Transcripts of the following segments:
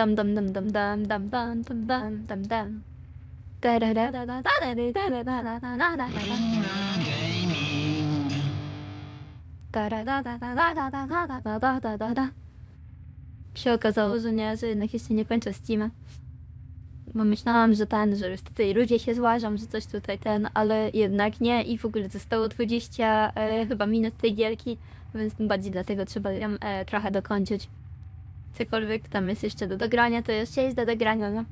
Dam dam dam dam dam dam dam dam dam dam dam. Się okazało, że nie, że jednak jeszcze nie kończę Steama. Bo myślałam, że ten, że już tutaj ludzie się złażą, że coś tutaj ten, ale jednak nie i w ogóle zostało 20 e, chyba minut tej gierki, więc tym bardziej dlatego trzeba ją e, trochę dokończyć. Cokolwiek tam jest jeszcze do dogrania, to jeszcze jest do dogrania, no.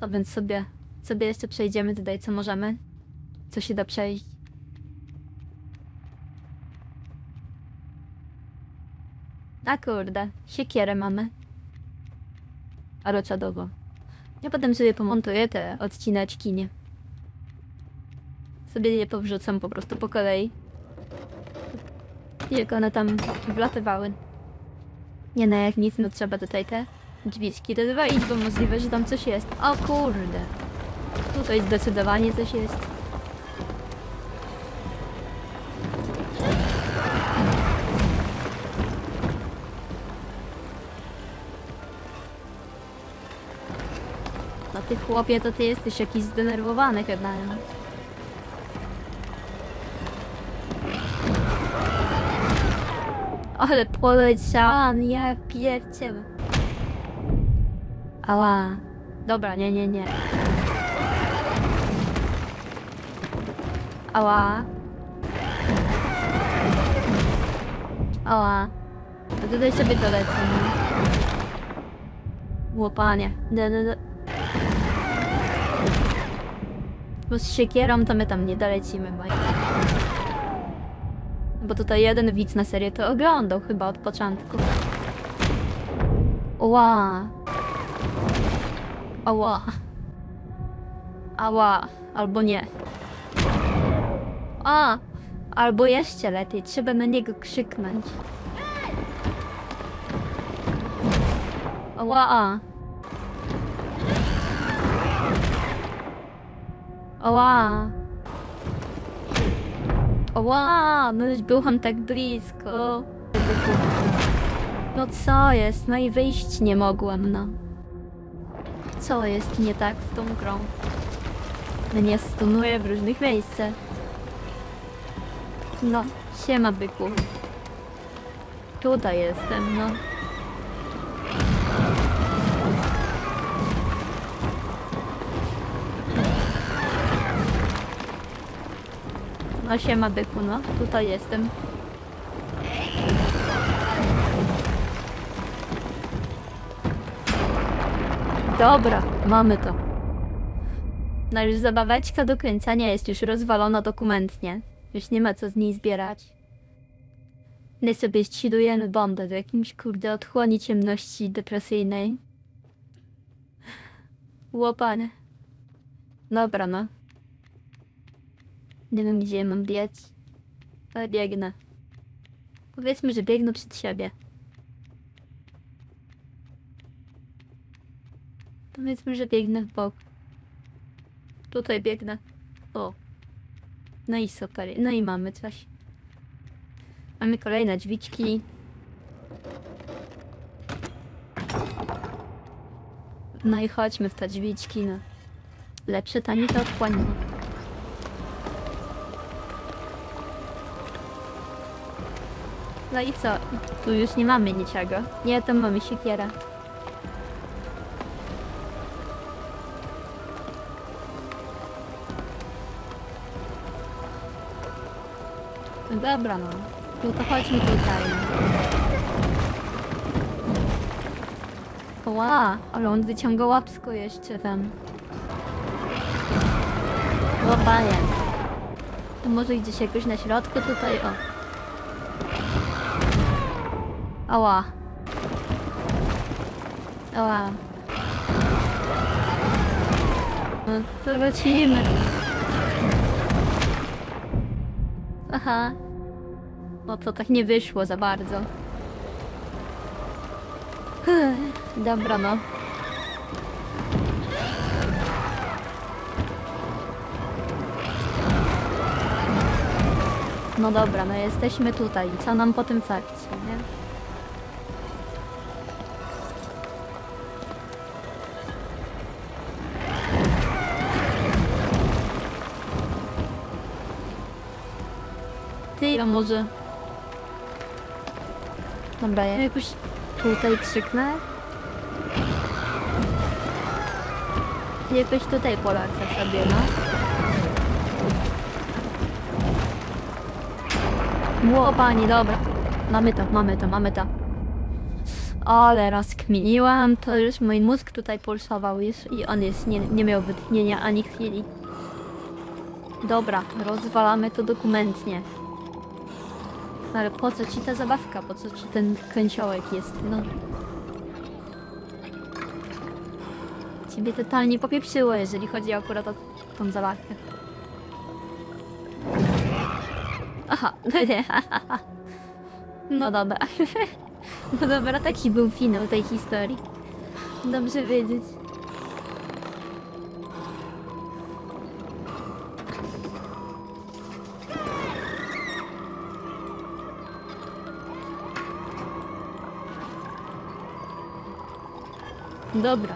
To więc sobie, sobie jeszcze przejdziemy tutaj, co możemy. Co się da przejść. A kurde, siekierę mamy. A roczadowo. Ja potem sobie pomontuję te odcineczki, nie? Sobie je powrzucam po prostu po kolei. Jak one tam wlatywały. Nie no, jak nic, no trzeba tutaj te drzwiczki dozwolić, bo możliwe, że tam coś jest. O kurde. Tutaj zdecydowanie coś jest. No ty chłopie, to ty jesteś jakiś zdenerwowany chyba. Ale poleciałam, ja pierdzielę. Ała. Dobra, nie, nie, nie. Ała. Ała. To tutaj sobie dolecę, no. Łopanie. Da, da, da. Bo z siekierą to my tam nie dolecimy, bo... Bo tutaj jeden widz na serię to oglądał chyba od początku. Ła. Ała. Ała. Albo nie. A. Albo jeszcze lepiej, trzeba na niego krzyknąć. Ała. Ała. Ła, no już byłam tak blisko. No co jest? No i wyjść nie mogłam, no. Co jest nie tak z tą grą? Mnie stunuje w różnych miejscach. No, siema byku. Tutaj jestem, no. No siema byku, no. Tutaj jestem. Dobra, mamy to. No już zabaweczka do kręcenia jest już rozwalona dokumentnie. Już nie ma co z niej zbierać. My sobie ścidujemy bombę w jakimś kurde otchłoni ciemności depresyjnej. Łopanie. Dobra no. Nie wiem gdzie mam biec. Ale biegnę. Powiedzmy, że biegnę przed siebie. Powiedzmy, że biegnę w bok. Tutaj biegnę. O. No i super. No i mamy coś. Mamy kolejne drzwiczki. No i chodźmy w te drzwiczki, no. Lepsze tanie to odchłanie. No i co? Tu już nie mamy niczego. Nie, to mamy siekierę. No dobra, no. No to chodźmy tutaj. Ła, ale on wyciąga łapsko jeszcze tam. Łapanie. To może gdzieś jakoś na środku tutaj, o. Ała. Ała. No to. Aha. No to tak nie wyszło za bardzo. Dobra no. No dobra, no jesteśmy tutaj. Co nam po tym fakcie, nie? A może... Dobra, ja jakoś tutaj krzyknę. Jakoś tutaj polecę sobie, no. Ło, pani, dobra. Mamy to, mamy to, mamy to. Ale raz kminiłam, to już mój mózg tutaj pulsował już i on jest, nie, nie miał wytchnienia ani chwili. Dobra, rozwalamy to dokumentnie. Ale po co ci ta zabawka? Po co ci ten kręciołek jest? No. Ciebie totalnie popieprzyło, jeżeli chodzi akurat o tą zabawkę. Aha, no No dobra. No dobra, taki był finał tej historii. Dobrze wiedzieć. Dobra.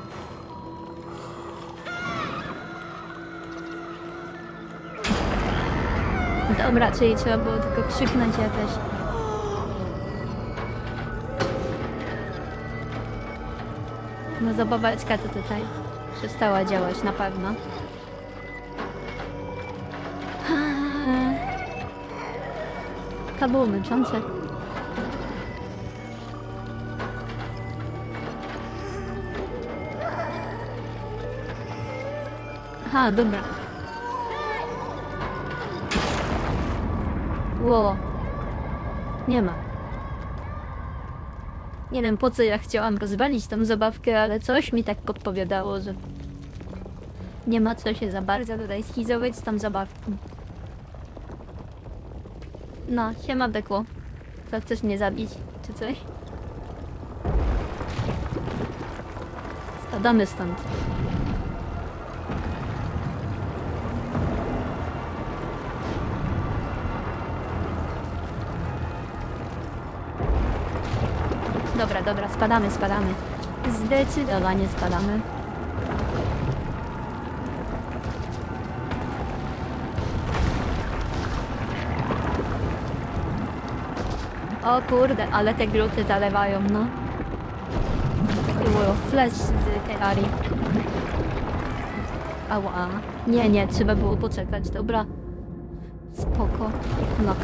Dobra, czyli trzeba było tylko krzyknąć jakoś. No zabaweczka to tutaj przestała działać na pewno. To było męczące. Aha, dobra. Ło. Nie ma. Nie wiem po co ja chciałam rozwalić tą zabawkę, ale coś mi tak podpowiadało, że nie ma co się za bardzo tutaj schizować z tą zabawką. No, siema Bekło. Co, chcesz mnie zabić, czy coś? Spadamy stąd. Dobra, spadamy, spadamy. Zdecydowanie spadamy. O kurde, ale te gluty zalewają, no. Było flash z tej Ari. Ała. Nie, nie, trzeba było poczekać, dobra. Spoko. No,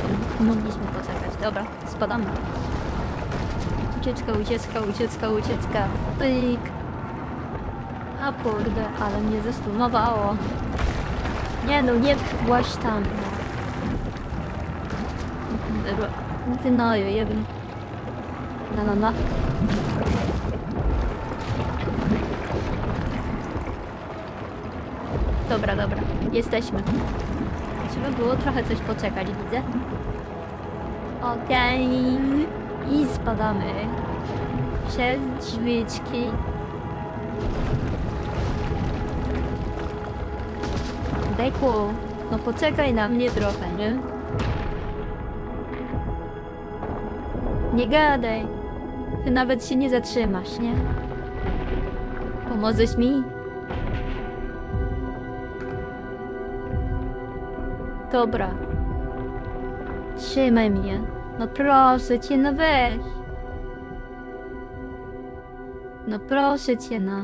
mogliśmy poczekać, dobra, spadamy. Ucieczka, ucieczka, ucieczka, ucieczka. Pyk. A kurde, ale mnie zestunowało. Nie no, nie właśnie tam. No. Ty no, wiem. No, no, no. Dobra, dobra. Jesteśmy. Trzeba było trochę coś poczekać, widzę. Okej. I spadamy. Przez drzwiczki. Deku, no poczekaj na mnie trochę, nie? Nie gadaj. Ty nawet się nie zatrzymasz, nie? Pomożesz mi? Dobra. Trzymaj mnie. No proszę cię, no weź. No proszę cię, no.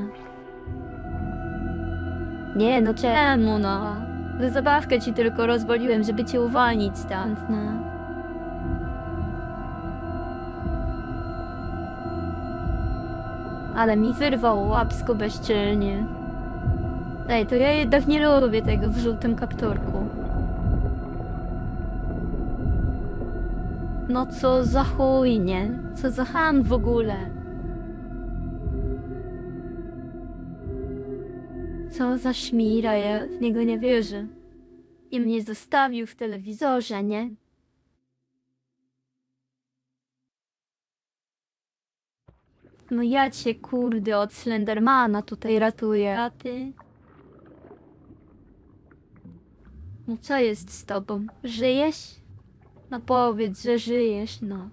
Nie, no czemu, no? Za zabawkę ci tylko rozwoliłem, żeby cię uwolnić stąd, no. Ale mi wyrwał łapsko bezczelnie. Ej, to ja jednak nie lubię tego w żółtym kapturku. No co za chuj, nie? Co za han w ogóle? Co za szmira, ja w niego nie wierzę. I mnie zostawił w telewizorze, nie? No ja cię kurde od Slendermana tutaj ratuję, a ty? No co jest z tobą? Żyjesz? No powiedz, że żyjesz, no.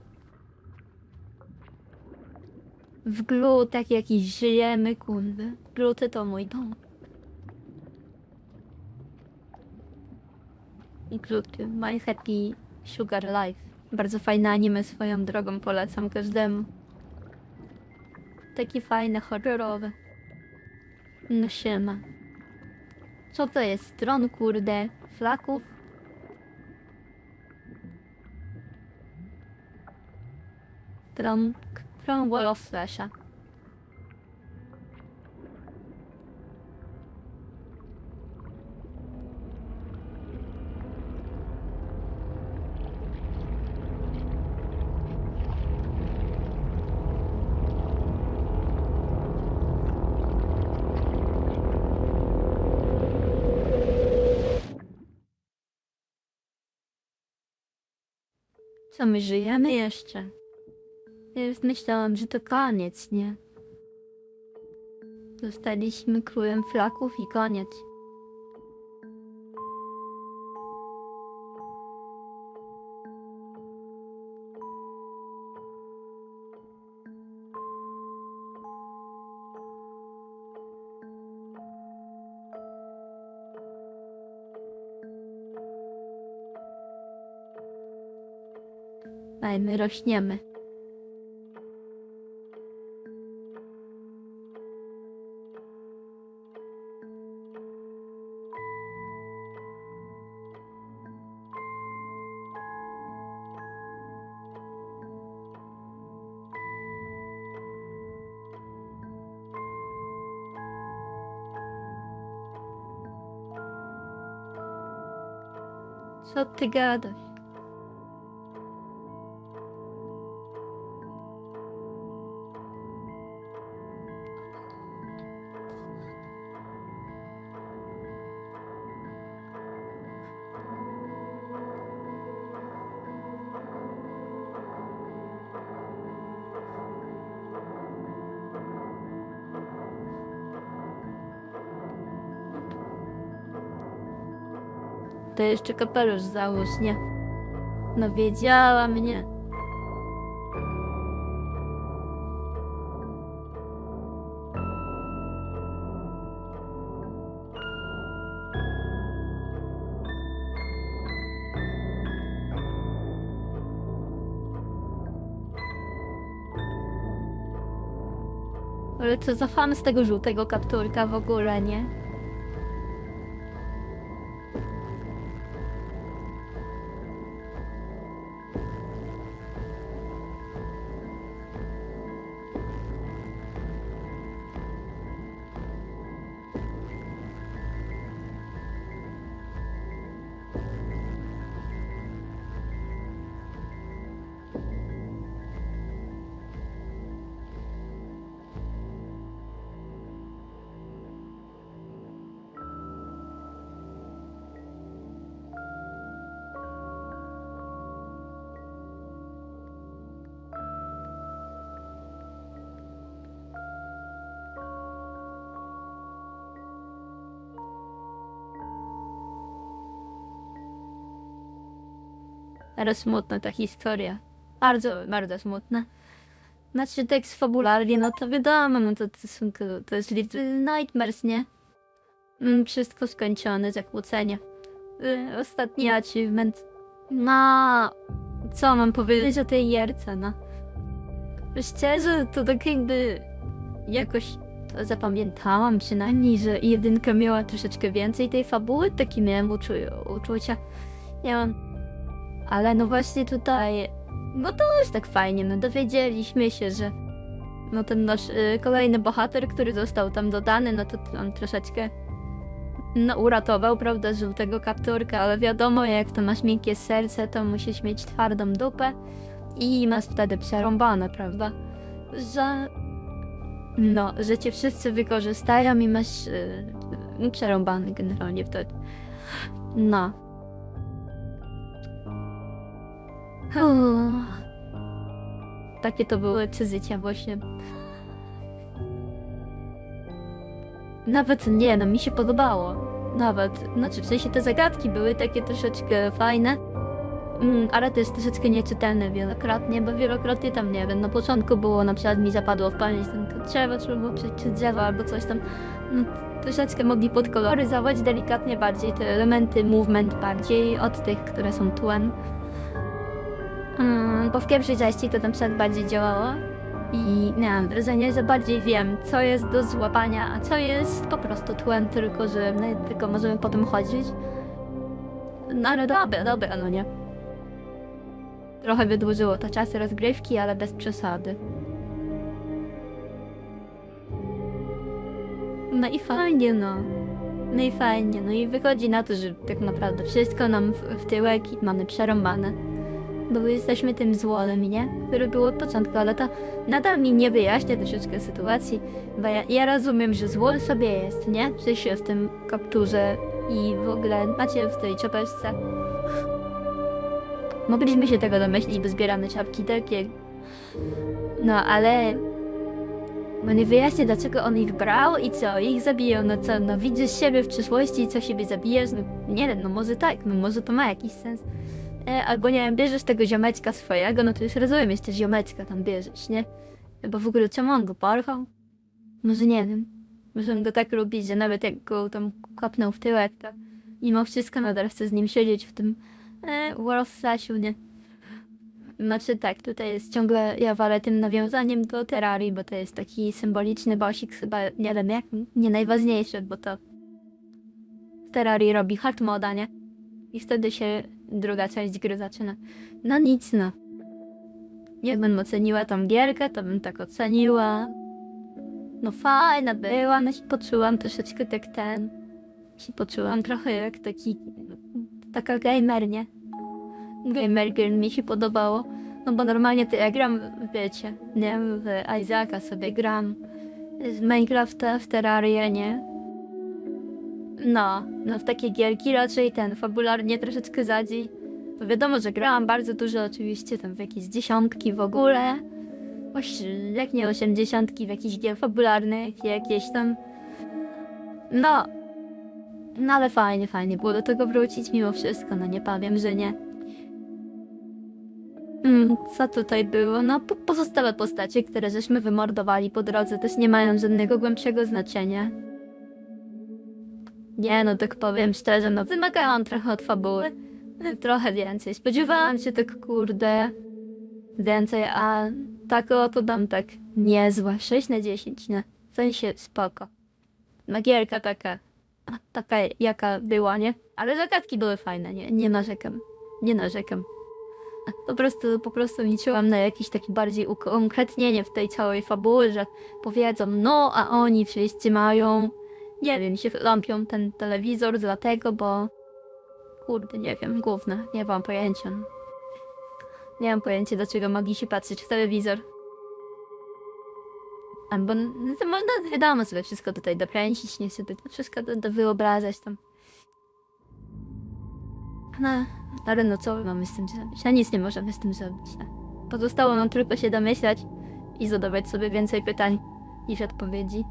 W glutach jakiś żyjemy, kurde. Gluty to mój dom. Gluty, my happy Sugar Life. Bardzo fajne anime swoją drogą, polecam każdemu. Takie fajne, horrorowe. No siema. Co to jest? Stron, kurde. Flaków? Tron Wall of Flasha. Co my żyjemy jeszcze? Myślałam, że to koniec, nie? Zostaliśmy królem flaków i koniec. Ale my rośniemy. Co To jeszcze kapelusz załóż, nie? No wiedziała mnie. Ale co za fan z tego żółtego kapturka w ogóle, nie? Ale smutna ta historia. Bardzo, bardzo smutna. Znaczy tekst fabularnie, no to wiadomo, no to, to, to jest Little Nightmares, nie? Mm, Wszystko skończone, zakłócenie. Y, Ostatni achievement. No, co mam powiedzieć o tej jerce, no? Szczerze, to tak jakby jakoś to zapamiętałam przynajmniej, że jedynka miała troszeczkę więcej tej fabuły, takie miałem uczu uczucia. Nie mam ale no właśnie tutaj, no to już tak fajnie, no dowiedzieliśmy się, że no ten nasz y, kolejny bohater, który został tam dodany, no to on troszeczkę no uratował, prawda, żółtego kapturka, ale wiadomo, jak to masz miękkie serce, to musisz mieć twardą dupę i masz wtedy przerąbane, prawda, że no, że cię wszyscy wykorzystają i masz y, przerąbany generalnie wtedy. No. Takie to były przeżycia właśnie. Nawet nie, no mi się podobało. Nawet, znaczy w sensie te zagadki były takie troszeczkę fajne. Mm, ale to jest troszeczkę nieczytelne wielokrotnie, bo wielokrotnie tam, nie wiem, na początku było, na przykład mi zapadło w pamięć ten drzewo, trzeba było przez drzewo albo coś tam. No, troszeczkę mogli podkoloryzować delikatnie bardziej te elementy movement bardziej od tych, które są tłem. Mm, bo w pierwszej części to tam przed bardziej działało i miałam wrażenie, że bardziej wiem, co jest do złapania, a co jest po prostu tłem, tylko że my tylko możemy potem chodzić. No ale dobra, dobra, no nie. Trochę wydłużyło to czasy rozgrywki, ale bez przesady. No i fajnie, no. No i fajnie, no i wychodzi na to, że tak naprawdę wszystko nam w, w tyłek mamy przerąbane. Bo jesteśmy tym złolem, nie? Które było od początku, ale to nadal mi nie wyjaśnia troszeczkę sytuacji. Bo ja, ja rozumiem, że złol sobie jest, nie? W sensie w tym kapturze i w ogóle macie w tej czapeczce. Mogliśmy się tego domyślić, bo zbieramy czapki takie. No, ale... No nie wyjaśnię, dlaczego on ich brał i co, ich zabijał, no co, no widzisz siebie w przyszłości i co siebie zabijesz, no nie wiem, no może tak, no może to ma jakiś sens. E, albo nie wiem, bierzesz tego ziomeczka swojego, no to już rozumiem, jeszcze ziomeczka tam bierzesz, nie? Bo w ogóle czemu on go porwał? Może nie wiem. Może on go tak lubi, że nawet jak go tam kopnął w tyłek, to mimo wszystko nadal chce z nim siedzieć w tym e, Warsaasiu, nie? Znaczy tak, tutaj jest ciągle, ja walę tym nawiązaniem do Terrarii, bo to jest taki symboliczny bosik, chyba nie wiem jak, nie najważniejszy, bo to w Terrarii robi hard moda, nie? I wtedy się druga część gry zaczyna. No nic, no. Jakbym oceniła tą gierkę, to bym tak oceniła. No fajna była, no się poczułam troszeczkę tak ten. Się poczułam trochę jak taki, taka gamer, nie? Gamer girl mi się podobało. No bo normalnie to ja gram, wiecie, nie? W Isaaca sobie gram. Z Minecrafta w Terrarię, nie? No, no w takie gierki raczej ten, fabularnie troszeczkę zadzi. Bo wiadomo, że grałam bardzo dużo oczywiście, tam w jakieś dziesiątki w ogóle. Oś, jak nie osiemdziesiątki w jakichś gier fabularnych, jakieś tam... No. No ale fajnie, fajnie było do tego wrócić mimo wszystko, no nie powiem, że nie. Mm, co tutaj było? No, po- pozostałe postacie, które żeśmy wymordowali po drodze, też nie mają żadnego głębszego znaczenia. Nie, no tak powiem szczerze, no wymagałam trochę od fabuły. Trochę więcej. Spodziewałam się tak, kurde, więcej, a tak o to dam tak niezłe. 6 na 10, nie? W sensie spoko. Magierka taka, taka jaka była, nie? Ale zagadki były fajne, nie? Nie narzekam. Nie narzekam. Po prostu, po prostu liczyłam na jakieś takie bardziej ukonkretnienie w tej całej fabuły, że powiedzą, no, a oni wszyscy mają, nie wiem, się lampią ten telewizor dlatego, bo kurde, nie wiem, główne, nie mam pojęcia. Nie mam pojęcia, dlaczego mogli się patrzeć w telewizor. Albo, no to można, wiadomo, sobie wszystko tutaj dokręcić, nie sobie wszystko do, do wyobrażać tam. No, ale no co mamy z tym zrobić? No nic nie możemy z tym zrobić. No. Pozostało nam tylko się domyślać i zadawać sobie więcej pytań niż odpowiedzi.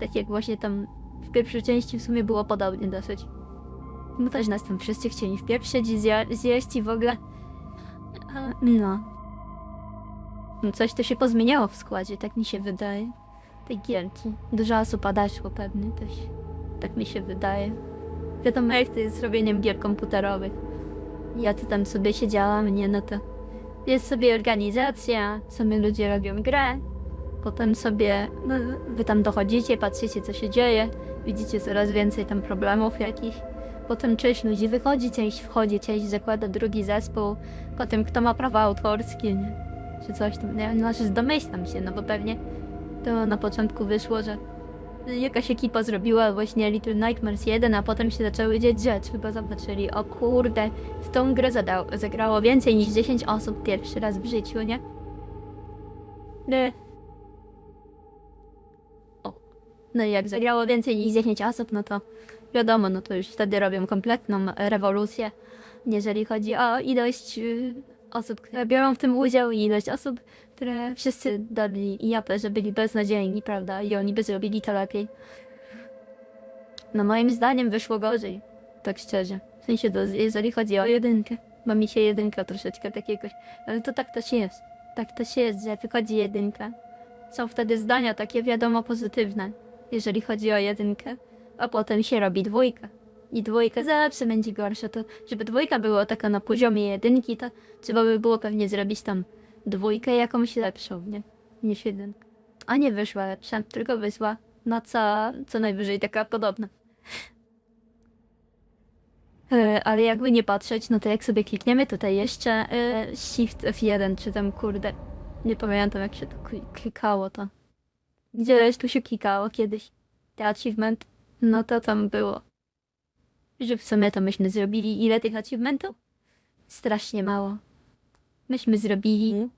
Tak jak właśnie tam w pierwszej części w sumie było podobnie dosyć. Bo też nas tam wszyscy chcieli i zje- zjeść i w ogóle. No. No Coś to się pozmieniało w składzie, tak mi się wydaje. Tej gierki. Dużo osób odeszło pewnie też. Tak mi się wydaje. Wiadomo jak to jest z robieniem gier komputerowych. Ja tu tam sobie siedziałam, nie no to jest sobie organizacja, sami ludzie robią grę, potem sobie, no wy tam dochodzicie, patrzycie co się dzieje, widzicie coraz więcej tam problemów jakichś, potem część ludzi wychodzi, część wchodzi, część zakłada drugi zespół, potem kto ma prawa autorskie, nie? czy coś tam, nie no znaczy domyślam się, no bo pewnie to na początku wyszło, że jakaś ekipa zrobiła właśnie Little Nightmares 1, a potem się zaczęły dziać rzeczy, bo zobaczyli, o kurde, w tą grę zagrało więcej niż 10 osób pierwszy raz w życiu, nie? Nie. No i jak zagrało więcej niż 10 osób, no to wiadomo, no to już wtedy robią kompletną rewolucję, jeżeli chodzi o ilość y, osób, które biorą w tym udział i ilość osób, które wszyscy dali japę, że byli beznadziejni, prawda? I oni by zrobili to lepiej. No moim zdaniem wyszło gorzej, tak szczerze. W sensie, to, jeżeli chodzi o jedynkę, bo mi się jedynka troszeczkę tak jakoś... Ale to tak też jest. Tak też jest, że wychodzi jedynka. Są wtedy zdania takie wiadomo pozytywne, jeżeli chodzi o jedynkę, a potem się robi dwójka. i dwójka zawsze będzie gorsza. To, żeby dwójka była taka na poziomie jedynki, to trzeba by było pewnie zrobić tam dwójkę jakąś lepszą, nie? Niż jedynka. A nie wyszła lepsza, tylko wyszła na co, co najwyżej taka podobna. E, ale jakby nie patrzeć, no to jak sobie klikniemy tutaj jeszcze e, Shift F1, czy tam kurde, nie pamiętam jak się to kli- klikało to. Gdzieś tu się klikało kiedyś. Te achievement, no to tam było. Że w sumie to myśmy zrobili ile tych achievementów? Strasznie mało. Myśmy zrobili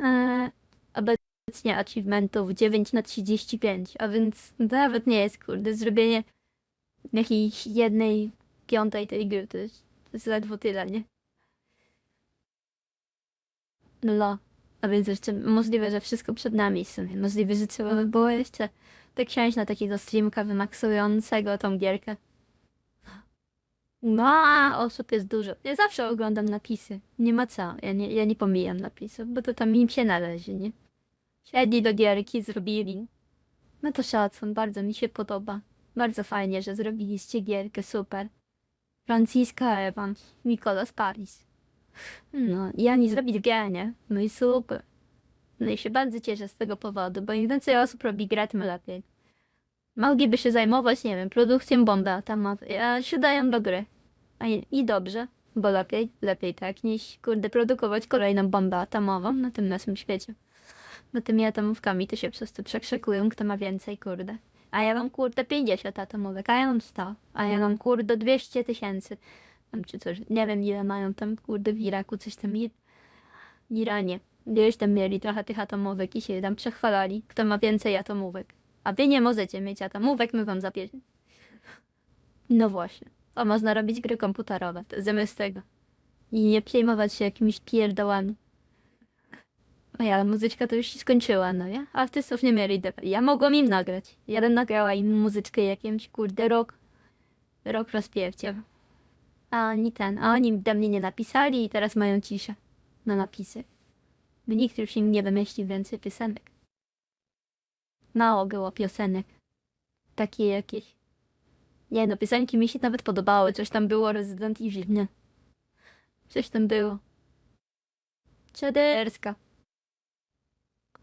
e, obecnie achievementów 9 na 35, a więc nawet nie jest kurde zrobienie jakiejś jednej piątej tej gry, to jest, to jest ledwo tyle, nie? No, a więc jeszcze możliwe, że wszystko przed nami w sumie. Możliwe, że trzeba by było jeszcze tak siąść na takiego streamka wymaksującego tą gierkę. No, osób jest dużo. Ja zawsze oglądam napisy. Nie ma co. Ja nie, ja nie pomijam napisów, bo to tam im się należy, nie? Siedli do gierki, zrobili. No to szacun, bardzo mi się podoba. Bardzo fajnie, że zrobiliście gierkę, super. Franciska Ewan, Nicolas Paris. No, i oni zrobili grę? No i super. No i się bardzo cieszę z tego powodu, bo im więcej osób robi grę, tym lepiej. Mogliby się zajmować, nie wiem, produkcją bomby atomowej, a się dają do gry. A i, i dobrze, bo lepiej, lepiej tak, niż kurde produkować kolejną bombę atomową na tym naszym świecie. Bo tymi atomówkami to się przez to przekrzykują, kto ma więcej, kurde. A ja mam kurde 50 atomówek, a ja mam 100, a ja mam kurde 200 tysięcy. Tam czy coś, nie wiem ile mają tam kurde w Iraku, coś tam w Iranie. Gdzieś tam mieli trochę tych atomówek i się tam przechwalali, kto ma więcej atomówek. A wy nie możecie mieć atomówek, my wam zabierzemy. No właśnie. A można robić gry komputerowe, zamiast tego. I nie przejmować się jakimiś pierdołami. A ja, muzyczka to już się skończyła, no nie? Artystów nie mieli DP. Ja mogłam im nagrać. Jeden nagrała im muzyczkę jakimś, kurde, rok. Rok rozpiewcie. A oni ten, a oni do mnie nie napisali i teraz mają ciszę na napisy. By nikt już im nie wymyślił więcej piosenek. Mało było piosenek. Takie jakieś. Nie no, piosenki mi się nawet podobały. Coś tam było Resident Evil, nie? Coś tam było. Czederska.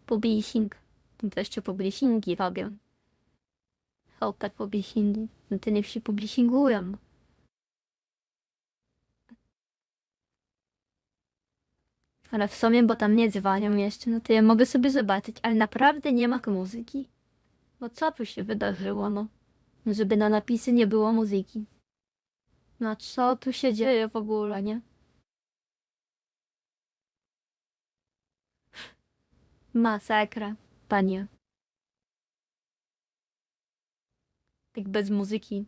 Publishing. To jeszcze publishingi robią. Hołka publishingi. No to niech się publishingują. Ale w sumie, bo tam nie dzwonią jeszcze, no to ja mogę sobie zobaczyć, ale naprawdę nie ma muzyki. No co tu się wydarzyło, no? Żeby na napisy nie było muzyki. No co tu się dzieje w ogóle, nie? Masakra, panie. Tak bez muzyki.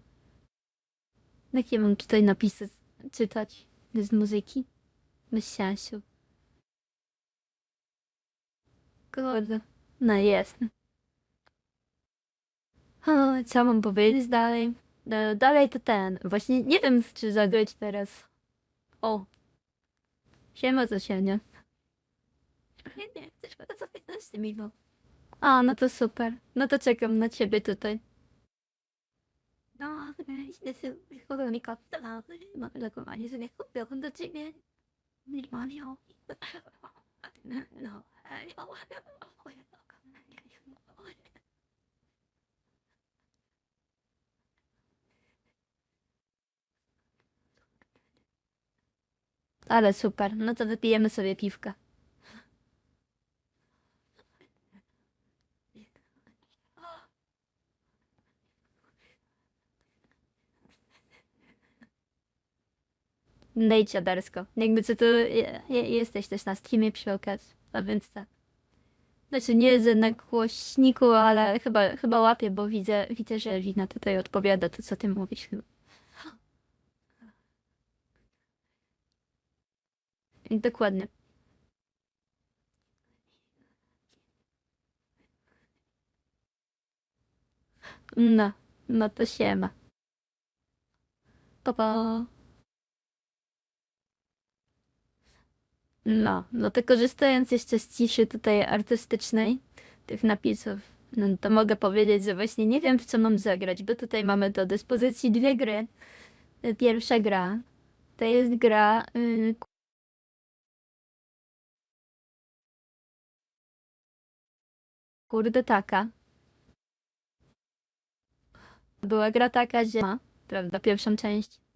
Jakie mam tutaj napisy czytać bez muzyki? Bez sensu. Kurde. No jasne. O, co mam powiedzieć dalej? No, dalej to ten. Właśnie nie wiem, czy zagrać teraz. O. Siema, co się nie? Nie, nie, chcesz za 15 minut. A, no to super. No to czekam na ciebie tutaj. No, źle się wychodzą mi kapitala. Mam lekowanie, że nie kupię do ciebie. Nie mam ją. No, Ale super, no to wypijemy sobie piwka. Dej dziadersko. Jakby co tu je, je, jesteś też na streamie przy okazji, a więc tak. Znaczy nie jest na głośniku, ale chyba, chyba łapię, bo widzę, widzę, że Wina tutaj odpowiada to, co ty mówisz. Dokładnie. No, no to siema. Pa, pa. No, no to korzystając jeszcze z ciszy tutaj artystycznej, tych napisów, no to mogę powiedzieć, że właśnie nie wiem w co mam zagrać, bo tutaj mamy do dyspozycji dwie gry. pierwsza gra to jest gra y, kurde taka. Była gra taka, że ma, prawda, pierwszą część.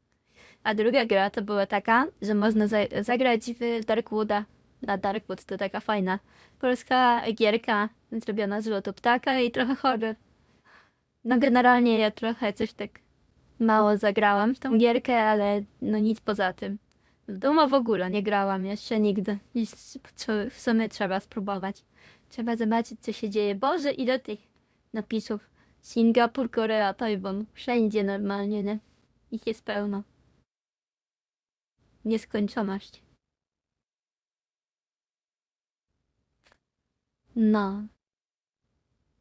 A druga gra to była taka, że można za zagrać w Darkwooda. Na Darkwood to taka fajna polska gierka zrobiona z lotu ptaka i trochę horror. No generalnie ja trochę coś tak mało zagrałam w tą gierkę, ale no nic poza tym. W domu w ogóle nie grałam jeszcze nigdy. I w sumie trzeba spróbować. Trzeba zobaczyć co się dzieje. Boże ile tych napisów. Singapur, Korea, Tajwan. Wszędzie normalnie, nie? Ich jest pełno. Nieskończoność. No.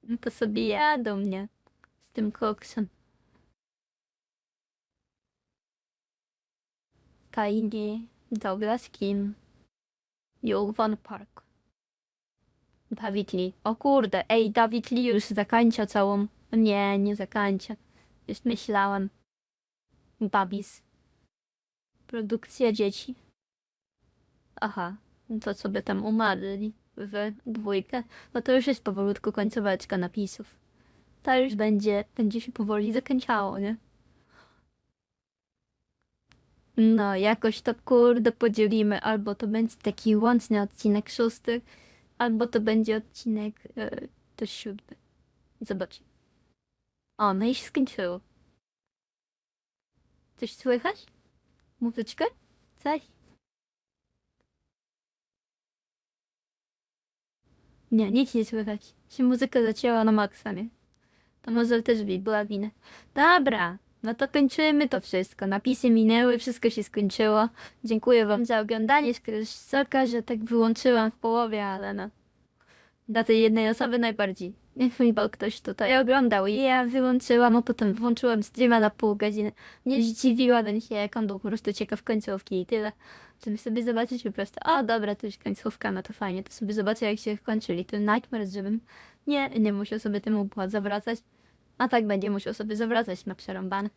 No to sobie jadą mnie z tym koksem. Kaini, Douglas Kim, Jovan Park. David Lee. O kurde, ej, David Lee już zakańcza całą... Nie, nie zakańcza. Już myślałam. Babis. Produkcja dzieci. Aha, no to sobie tam umarli w dwójkę. No to już jest powolutku końcóweczka napisów. To już będzie, będzie się powoli zakończało, nie? No, jakoś to kurde podzielimy. Albo to będzie taki łączny odcinek szósty, albo to będzie odcinek e, to siódmy. Zobaczmy. O, no i się skończyło. Coś słychać? Muzyczkę? Coś? Nie, nic nie słychać. Się muzyka zacięła na maksa, nie? To może też by była wina. Dobra, no to kończymy to wszystko. Napisy minęły, wszystko się skończyło. Dziękuję wam za oglądanie. Soka, że tak wyłączyłam w połowie, ale no. Dla tej jednej osoby najbardziej. Był ktoś tutaj oglądał. I ja wyłączyłam, a potem włączyłam streama na pół godziny. Nie zdziwiłabym się, jak on był po prostu ciekaw końcówki i tyle. Żeby sobie zobaczyć po prostu, o dobra, to już końcówka, no to fajnie, to sobie zobaczę jak się kończyli ten Nightmare, żebym nie, nie musiał sobie temu zawracać. A tak będzie musiał sobie zawracać na przerąbane.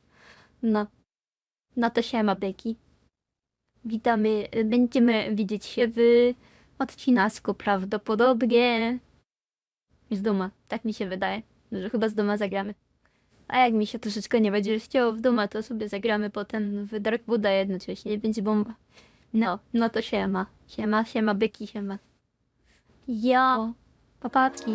No. No to siema, byki. Witamy, będziemy widzieć się w odcinasku prawdopodobnie. Z duma, tak mi się wydaje, że chyba z duma zagramy. A jak mi się troszeczkę nie będzie chciało w duma, to sobie zagramy potem w Darkwooda jednocześnie, będzie bomba. No, no to siema. Siema, siema, byki, siema. Jo, papatki.